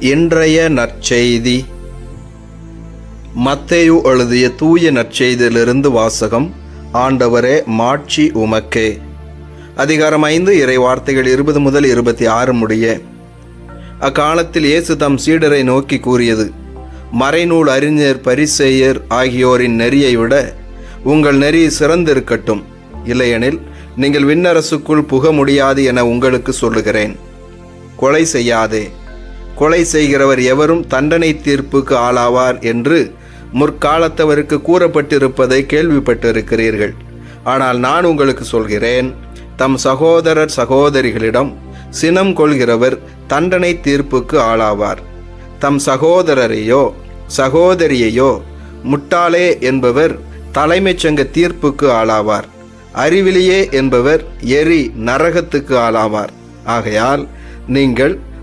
இன்றைய நற்செய்தி. மத்தேயு எழுதிய தூய நற்செய்தியிலிருந்து வாசகம் ஆண்டவரே மாட்சி உமக்கே. அதிகாரம் ஐந்து இறை வார்த்தைகள் இருபது முதல் இருபத்தி ஆறு முடிய. அக்காலத்தில் இயேசு தம் சீடரை நோக்கி கூறியது மறைநூல் அறிஞர் பரிசெயர் ஆகியோரின் நெறியை விட உங்கள் நெறி சிறந்திருக்கட்டும். இல்லையெனில் நீங்கள் விண்ணரசுக்குள் புக முடியாது என உங்களுக்கு சொல்லுகிறேன். கொலை செய்யாதே. கொலை செய்கிறவர் எவரும் தண்டனை தீர்ப்புக்கு ஆளாவார் என்று முற்காலத்தவருக்கு கூறப்பட்டிருப்பதை கேள்விப்பட்டிருக்கிறீர்கள். ஆனால் நான் உங்களுக்கு சொல்கிறேன் தம் சகோதரர் சகோதரிகளிடம் சினம் கொள்கிறவர் தண்டனை தீர்ப்புக்கு ஆளாவார். தம் சகோதரரையோ சகோதரியையோ முட்டாளே என்பவர் தலைமைச் சங்க தீர்ப்புக்கு ஆளாவார். அறிவிலியே என்பவர் எரி நரகத்துக்கு ஆளாவார். ஆகையால் நீங்கள்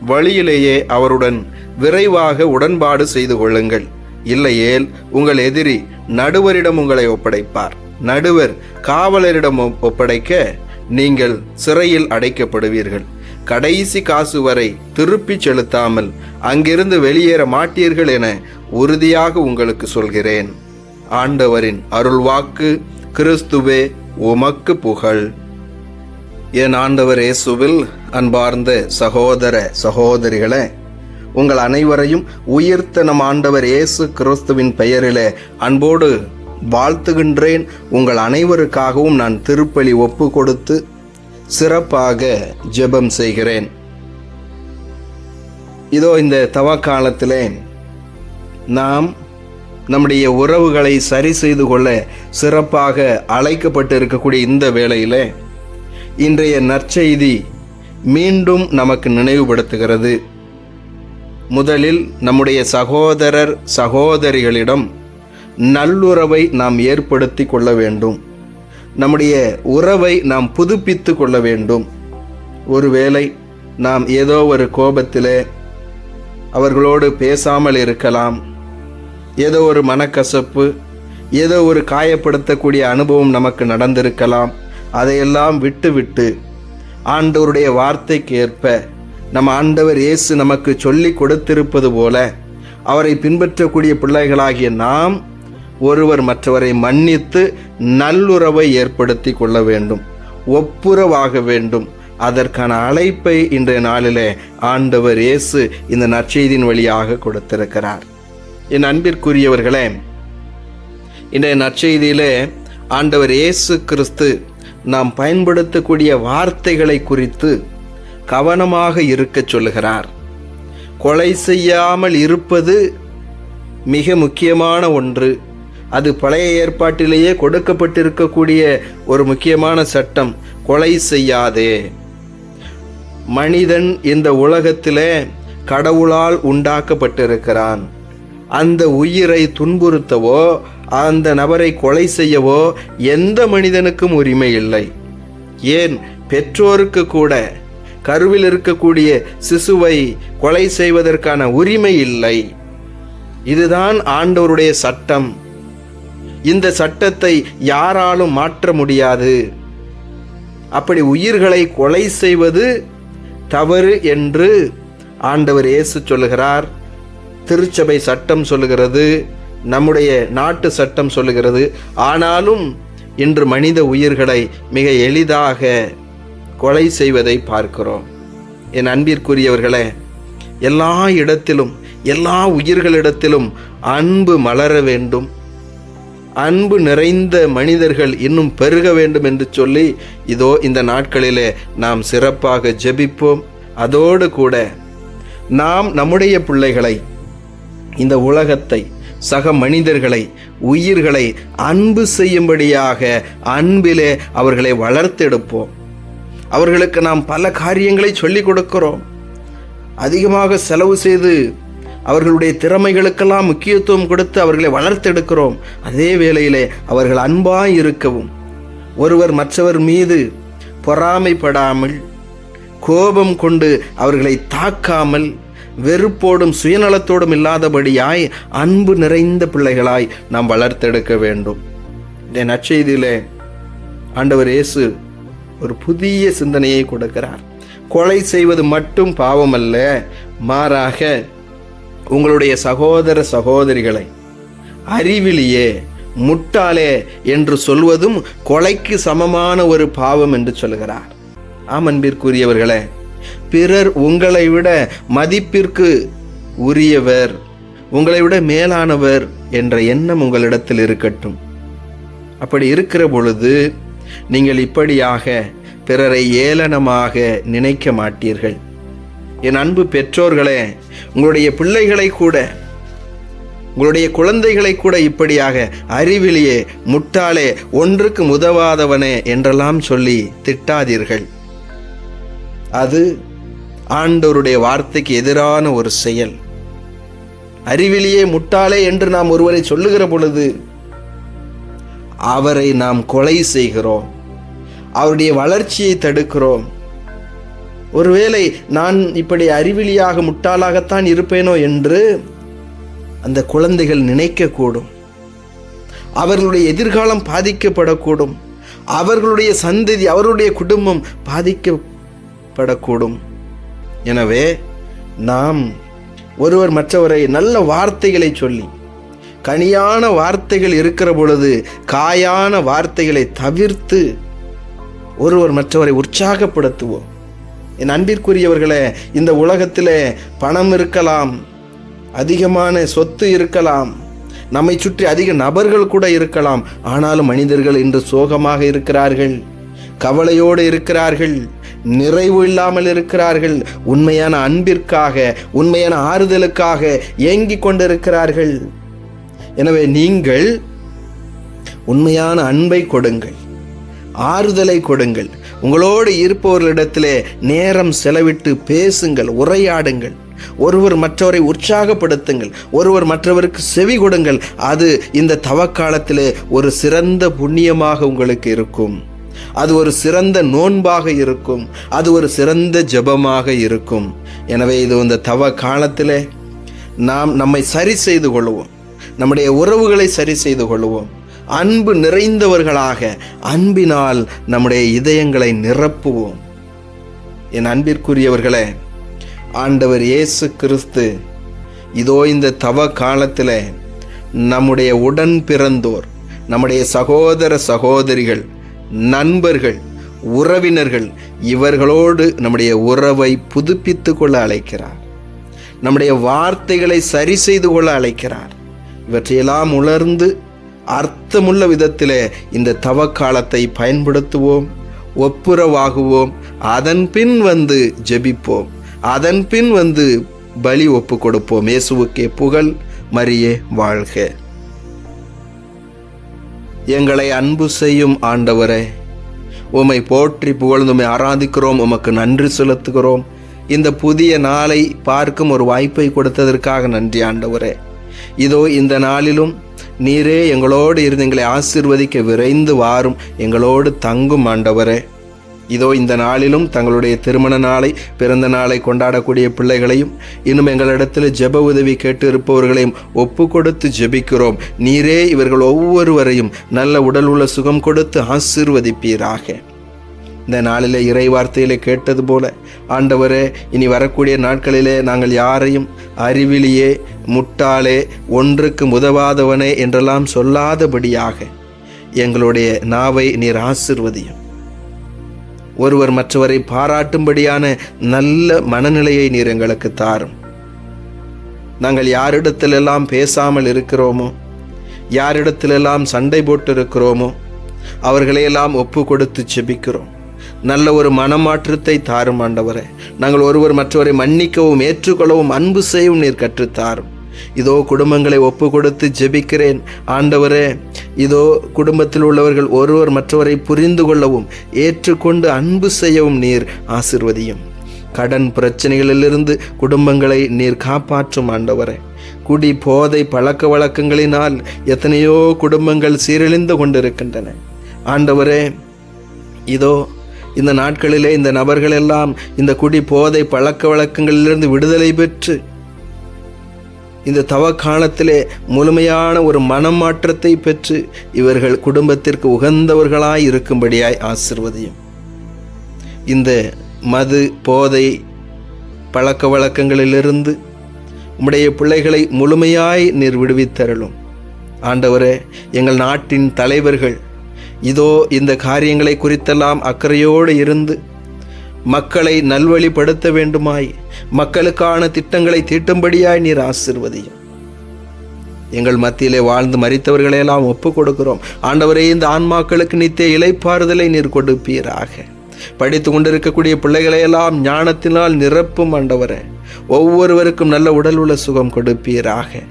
வழியிலேயே அவருடன் விரைவாக உடன்பாடு செய்து கொள்ளுங்கள். இல்லையேல் உங்கள் எதிரி நடுவரிடம் உங்களை ஒப்படைப்பார். நடுவர் காவலரிடம் ஒப்படைக்க நீங்கள் சிறையில் அடைக்கப்படுவீர்கள். கடைசி காசு வரை திருப்பிச் செலுத்தாமல் அங்கிருந்து வெளியேற மாட்டீர்கள் என உறுதியாக உங்களுக்கு சொல்கிறேன். ஆண்டவரின் அருள்வாக்கு கிறிஸ்துவே உமக்கு புகழ். என் ஆண்டவர் இயேசுவில் அன்பார்ந்த சகோதர சகோதரிகளே உங்கள் அனைவரையும் உயிர்த்த நம் ஆண்டவர் இயேசு கிறிஸ்துவின் பெயரிலே அன்போடு வாழ்த்துகின்றேன். உங்கள் அனைவருக்காகவும் நான் திருப்பலி ஒப்பு கொடுத்து சிறப்பாக ஜெபம் செய்கிறேன். இதோ இந்த தவ காலத்திலே நாம் நம்முடைய உறவுகளை சரி செய்து கொள்ள சிறப்பாக அழைக்கப்பட்டு இருக்கக்கூடிய இந்த வேளையிலே இன்றைய நற்செய்தி மீண்டும் நமக்கு நினைவுபடுத்துகிறது. முதலில் நம்முடைய சகோதரர் சகோதரிகளிடம் நல்லுறவை நாம் ஏற்படுத்தி கொள்ள வேண்டும். நம்முடைய உறவை நாம் புதுப்பித்து கொள்ள வேண்டும். ஒருவேளை நாம் ஏதோ ஒரு கோபத்திலே அவர்களோடு பேசாமல் இருக்கலாம். ஏதோ ஒரு மனக்கசப்பு ஏதோ ஒரு காயப்படுத்தக்கூடிய அனுபவம் நமக்கு நடந்திருக்கலாம். அதையெல்லாம் விட்டுவிட்டு ஆண்டவருடைய வார்த்தைக்கு ஏற்ப நம் ஆண்டவர் இயேசு நமக்கு சொல்லி கொடுத்திருப்பது போல அவரை பின்பற்றக்கூடிய பிள்ளைகளாகிய நாம் ஒருவர் மற்றவரை மன்னித்து நல்லுறவை ஏற்படுத்தி கொள்ள வேண்டும் ஒப்புரவாக வேண்டும். அதற்கான அழைப்பை இன்றைய நாளிலே ஆண்டவர் இயேசு இந்த நற்செய்தியின் வழியாக கொடுத்திருக்கிறார். என் அன்பிற்குரியவர்களே இன்றைய நற்செய்தியிலே ஆண்டவர் இயேசு கிறிஸ்து நாம் பயன்படுத்தக்கூடிய வார்த்தைகளை குறித்து கவனமாக இருக்கச் சொல்லுகிறார். கொலை செய்யாமல் இருப்பது மிக முக்கியமான ஒன்று. அது பழைய ஏற்பாட்டிலேயே கொடுக்கப்பட்டிருக்கக்கூடிய ஒரு முக்கியமான சட்டம். கொலை செய்யாதே. மனிதன் இந்த உலகத்திலே கடவுளால் உண்டாக்கப்பட்டிருக்கிறான். அந்த உயிரை துன்புறுத்தவோ அந்த நபரை கொலை செய்யவோ எந்த மனிதனுக்கும் உரிமை இல்லை. ஏன்? பெற்றோருக்கு கூட கருவில் இருக்கக்கூடிய சிசுவை கொலை செய்வதற்கான உரிமை இல்லை. இதுதான் ஆண்டவருடைய சட்டம். இந்த சட்டத்தை யாராலும் மாற்ற முடியாது. அப்படி உயிர்களை கொலை செய்வது தவறு என்று ஆண்டவர் இயேசு சொல்லுகிறார். திருச்சபை சட்டம் சொல்லுகிறது. நம்முடைய நாட்டு சட்டம் சொல்லுகிறது ஆனாலும் இன்று மனித உயிர்களை மிக எளிதாக கொலை செய்வதை பார்க்கிறோம். என் அன்பிற்குரியவர்களே எல்லா இடத்திலும் எல்லா உயிர்களிடத்திலும் அன்பு மலர வேண்டும். அன்பு நிறைந்த மனிதர்கள் இன்னும் பெருக வேண்டும் என்று சொல்லி இதோ இந்த நாட்களிலே நாம் சிறப்பாக ஜெபிப்போம். அதோடு கூட நாம் நம்முடைய பிள்ளைகளை இந்த உலகத்தை சக மனிதர்களை உயிர்களை அன்பு செய்யும்படியாக அன்பிலே அவர்களை வளர்த்தெடுப்போம். அவர்களுக்கு நாம் பல காரியங்களை சொல்லிக் கொடுக்கிறோம். அதிகமாக செலவு செய்து அவர்களுடைய திறமைகளுக்கெல்லாம் முக்கியத்துவம் கொடுத்து அவர்களை வளர்த்தெடுக்கிறோம். அதே வேளையிலே அவர்கள் அன்பாய் இருக்கவும். ஒருவர் மற்றவர் மீது பொறாமைப்படாமல் கோபம் கொண்டு அவர்களை தாக்காமல் வெறுப்போடும் சுயநலத்தோடும் இல்லாதபடியாய் அன்பு நிறைந்த பிள்ளைகளாய் நாம் வளர்த்தெடுக்க வேண்டும். இந்த நற்செய்தியிலே ஆண்டவர் இயேசு ஒரு புதிய சிந்தனையை கொடுக்கிறார். கொலை செய்வது மட்டும் பாவம் அல்ல மாறாக உங்களுடைய சகோதர சகோதரிகளை அறிவிலேயே முட்டாளே என்று சொல்வதும் கொலைக்கு சமமான ஒரு பாவம் என்று சொல்கிறார். ஆம் பிறர் உங்களை விட மதிப்பிற்கு உரியவர் உங்களை விட மேலானவர் என்ற எண்ணம் உங்களிடத்தில் இருக்கட்டும். அப்படி இருக்கிற பொழுது நீங்கள் இப்படியாக பிறரை ஏளனமாக நினைக்க மாட்டீர்கள். என் அன்பு பெற்றோர்களே உங்களுடைய பிள்ளைகளை கூட உங்களுடைய குழந்தைகளை கூட இப்படியாக அறிவிலேயே முட்டாளே ஒன்றுக்கு உதவாதவனே என்றெல்லாம் சொல்லி திட்டாதீர்கள். அது ஆண்டவருடைய வார்த்தைக்கு எதிரான ஒரு செயல். அறிவிலியே முட்டாளே என்று நாம் ஒருவரை சொல்லுகிற பொழுது அவரை நாம் கொலை செய்கிறோம். அவருடைய வளர்ச்சியை தடுக்கிறோம். ஒருவேளை நான் இப்படி அறிவிலியாக முட்டாளாகத்தான் இருப்பேனோ என்று அந்த குழந்தைகள் நினைக்கக்கூடும். அவர்களுடைய எதிர்காலம் பாதிக்கப்படக்கூடும். அவர்களுடைய சந்ததி அவருடைய குடும்பம் பாதிக்க படக்கூடும் எனவே நாம் ஒருவர் மற்றவரை நல்ல வார்த்தைகளை சொல்லி கனியான வார்த்தைகள் இருக்கிற பொழுது காயான வார்த்தைகளை தவிர்த்து ஒருவர் மற்றவரை உற்சாகப்படுத்துவோம். என் அன்பிற்குரியவர்களே இந்த உலகத்தில் பணம் இருக்கலாம் அதிகமான சொத்து இருக்கலாம் நம்மை சுற்றி அதிக நபர்கள் கூட இருக்கலாம் ஆனாலும் மனிதர்கள் இன்று சோகமாக இருக்கிறார்கள் கவலையோடு இருக்கிறார்கள் நிறைவு இல்லாமல் இருக்கிறார்கள். உண்மையான அன்பிற்காக உண்மையான ஆறுதலுக்காக ஏங்கிக் கொண்டிருக்கிறார்கள். எனவே நீங்கள் உண்மையான அன்பை கொடுங்கள். ஆறுதலை கொடுங்கள். உங்களோடு இருப்பவர்களிடத்திலே நேரம் செலவிட்டு பேசுங்கள் உரையாடுங்கள். ஒருவர் மற்றவரை உற்சாகப்படுத்துங்கள். ஒருவர் மற்றவருக்கு செவி கொடுங்கள். அது இந்த தவக்காலத்திலே ஒரு சிறந்த புண்ணியமாக உங்களுக்கு இருக்கும். அது ஒரு சிறந்த நோன்பாக இருக்கும். அது ஒரு சிறந்த ஜெபமாக இருக்கும். எனவே இது இந்த தவ காலத்தில் நாம் நம்மை சரி செய்து கொள்வோம். நம்முடைய உறவுகளை சரி செய்து கொள்வோம். அன்பு நிறைந்தவர்களாக அன்பினால் நம்முடைய இதயங்களை நிரப்புவோம். என் அன்பிற்குரியவர்களே ஆண்டவர் இயேசு கிறிஸ்து இதோ இந்த தவ காலத்தில் நம்முடைய உடன் பிறந்தோர் நம்முடைய சகோதர சகோதரிகள் நண்பர்கள் உறவினர்கள் இவர்களோடு நம்முடைய உறவை புதுப்பித்து கொள்ள அழைக்கிறார். நம்முடைய வார்த்தைகளை சரி செய்து கொள்ள அழைக்கிறார். இவற்றையெல்லாம் உணர்ந்து அர்த்தமுள்ள விதத்தில் இந்த தவக்காலத்தை பயன்படுத்துவோம் ஒப்புரவாகுவோம். அதன் பின் வந்து ஜெபிப்போம். அதன் பின் வந்து பலி ஒப்பு கொடுப்போம். இயேசுவுக்கே புகழ் மரியே வாழ்க. எங்களை அன்பு செய்யும் ஆண்டவரே உம்மை போற்றி புகழ்ந்து உம்மை ஆராதிக்கிறோம் உமக்கு நன்றி செலுத்துகிறோம். இந்த புதிய நாளை பார்க்கும் ஒரு வாய்ப்பை கொடுத்ததற்காக நன்றி ஆண்டவரே. இதோ இந்த நாளிலும் நீரே எங்களோடு இருந்து எங்களை ஆசிர்வதிக்க விரைந்து வாரும் எங்களோடு தங்கும் ஆண்டவரே. இதோ இந்த நாளிலும் தங்களுடைய திருமண நாளை பிறந்த நாளை கொண்டாடக்கூடிய பிள்ளைகளையும் இன்னும் எங்களிடத்தில் ஜெப உதவி கேட்டு இருப்பவர்களையும் ஒப்பு கொடுத்து ஜெபிக்கிறோம். நீரே இவர்கள் ஒவ்வொருவரையும் நல்ல உடல் உள்ள சுகம் கொடுத்து ஆசீர்வதிப்பீராக. இந்த நாளிலே இறை வார்த்தையிலே கேட்டது போல ஆண்டவரே இனி வரக்கூடிய நாட்களிலே நாங்கள் யாரையும் அறிவிலியே முட்டாளே ஒன்றுக்கு உதவாதவனே என்றெல்லாம் சொல்லாதபடியாக எங்களுடைய நாவை நீர் ஆசிர்வதியும். ஒருவர் மற்றவரை பாராட்டும்படியான நல்ல மனநிலையை நீர் எங்களுக்கு தாரும். நாங்கள் யாரிடத்திலெல்லாம் பேசாமல் இருக்கிறோமோ யாரிடத்திலெல்லாம் சண்டை போட்டு இருக்கிறோமோ அவர்களையெல்லாம் ஒப்பு கொடுத்து செபிக்கிறோம். நல்ல ஒரு மனமாற்றத்தை தாரும் ஆண்டவரே. நாங்கள் ஒருவர் மற்றவரை மன்னிக்கவும் ஏற்றுக்கொள்ளவும் அன்பு செய்யவும் நீர் கற்றுத்தாரும். இதோ குடும்பங்களை ஒப்பு கொடுத்து ஜெபிக்கிறேன். ஆண்டவரே இதோ குடும்பத்தில் உள்ளவர்கள் ஒருவர் மற்றவரை புரிந்து கொள்ளவும் ஏற்றுக்கொண்டு அன்பு செய்யவும் நீர் ஆசிர்வதியும். கடன் பிரச்சனைகளிலிருந்து குடும்பங்களை நீர் காப்பாற்றும் ஆண்டவரே. குடி போதை பழக்க வழக்கங்களினால் எத்தனையோ குடும்பங்கள் சீரழிந்து கொண்டிருக்கின்றன. ஆண்டவரே இதோ இந்த நாட்களிலே இந்த நபர்கள் எல்லாம் இந்த குடி போதை பழக்க வழக்கங்களிலிருந்து விடுதலை பெற்று இந்த தவ காலத்திலே முழுமையான ஒரு மனமாற்றத்தை பெற்று இவர்கள் குடும்பத்திற்கு உகந்தவர்களாய் இருக்கும்படியாய் ஆசிர்வதியும். இந்த மது போதை பழக்க வழக்கங்களிலிருந்து உம்முடைய பிள்ளைகளை முழுமையாய் நீர் விடுவித்தருளும். ஆண்டவரே எங்கள் நாட்டின் தலைவர்கள் இதோ இந்த காரியங்களை குறித்தெல்லாம் அக்கறையோடு இருந்து மக்களை நல்வழிப்படுத்த வேண்டுமாய் மக்களுக்கான திட்டங்களை தீட்டும்படியாய் நீர் ஆசிர்வதியும். எங்கள் மத்தியிலே வாழ்ந்து மறித்தவர்களையெல்லாம் ஒப்பு கொடுக்கிறோம் ஆண்டவரே இந்த ஆன்மாக்களுக்கு நித்திய இலைப்பாறுதலை நீர் கொடுப்பீராக. படித்து கொண்டிருக்கக்கூடிய பிள்ளைகளையெல்லாம் ஞானத்தினால் நிரப்பும் ஆண்டவரே ஒவ்வொருவருக்கும் நல்ல உடல் உள்ள சுகம் கொடுப்பீராக.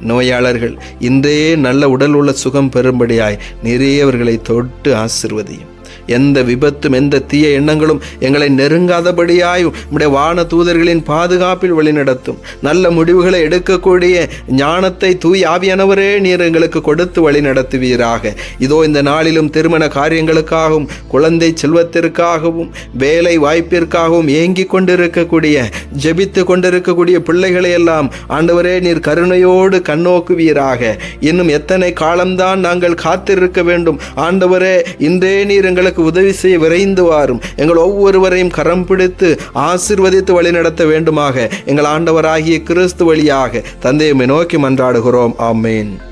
நோயாளர்கள் இன்றே நல்ல உடல் உள்ள சுகம் பெறும்படியாய் நிறையவர்களை தொட்டு ஆசிர்வதியும். எந்த விபத்தும் எந்த தீய எண்ணங்களும் எங்களை நெருங்காதபடியாய் உம்முடைய வான தூதர்களின் பாதுகாப்பில் வழிநடத்தும். நல்ல முடிவுகளை எடுக்கக்கூடிய ஞானத்தை தூய் ஆவியானவரே நீர் எங்களுக்கு கொடுத்து வழி நடத்துவீராக இதோ இந்த நாளிலும் திருமண காரியங்களுக்காகவும் குழந்தை செல்வத்திற்காகவும் வேலை வாய்ப்பிற்காகவும் ஏங்கிக் கொண்டிருக்கக்கூடிய ஜெபித்து கொண்டிருக்கக்கூடிய பிள்ளைகளை எல்லாம் ஆண்டவரே நீர் கருணையோடு கண்ணோக்குவீராக. இன்னும் எத்தனை காலம்தான் நாங்கள் காத்திருக்க வேண்டும். ஆண்டவரே இன்றே நீர் எங்களுக்கு உதவி செய்ய விரைந்து வாரும். எங்கள் ஒவ்வொருவரையும் கரம் பிடித்து ஆசிர்வதித்து வழிநடத்த வேண்டுமாக. எங்கள் ஆண்டவராகிய கிறிஸ்து வழியாக. தந்தையை நோக்கி மன்றாடுகிறோம். ஆமேன்.